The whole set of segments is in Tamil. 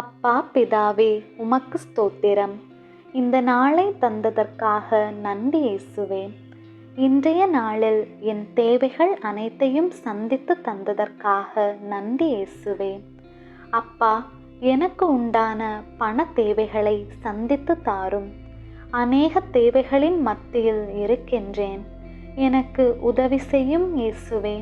அப்பா பிதாவே உமக்கு ஸ்தோத்திரம். இந்த நாளை தந்ததற்காக நன்றி இயேசுவே இன்றைய நாளில் என் தேவைகள் அனைத்தையும் சந்தித்து தந்ததற்காக நன்றி இயேசுவே அப்பா எனக்கு உண்டான பண தேவைகளை சந்தித்து தாரும். அநேக தேவைகளின் மத்தியில் இருக்கின்றேன். எனக்கு உதவி செய்யும் இயேசுவே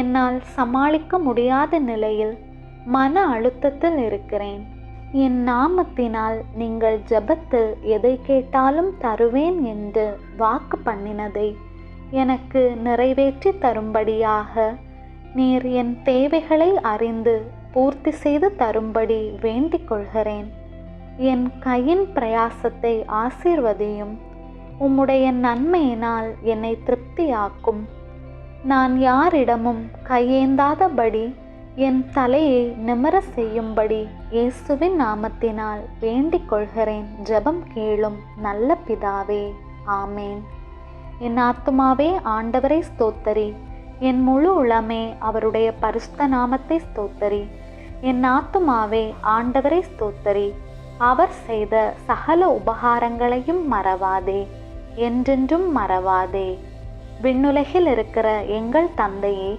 என்னால் சமாளிக்க முடியாத நிலையில் மன அழுத்தத்தில் இருக்கிறேன். என் நாமத்தினால் நீங்கள் ஜபத்தில் எதை கேட்டாலும் தருவேன் என்று வாக்கு பண்ணினதை எனக்கு நிறைவேற்றி தரும்படியாக நீர் என் தேவைகளை அறிந்து பூர்த்தி செய்து தரும்படி வேண்டிக் கொள்கிறேன். என் கையின் பிரயாசத்தை ஆசீர்வதியும். உம்முடைய நன்மையினால் என்னை திருப்தியாக்கும். நான் யாரிடமும் கையேந்தாதபடி என் தலையை நிமிர செய்யும்படி இயேசுவின் நாமத்தினால் வேண்டிக் கொள்கிறேன். ஜெபம் கேளும் நல்ல பிதாவே. ஆமேன். என் ஆத்துமாவே ஆண்டவரை ஸ்தோத்தரி. என் முழு உளமே அவருடைய பரிசுத்த நாமத்தை ஸ்தோத்தரி. என் ஆத்துமாவே ஆண்டவரை ஸ்தோத்தரி. அவர் செய்த சகல உபகாரங்களையும் மறவாதே. என்றென்றும் மறவாதே. விண்ணுலகில் இருக்கிற எங்கள் தந்தையே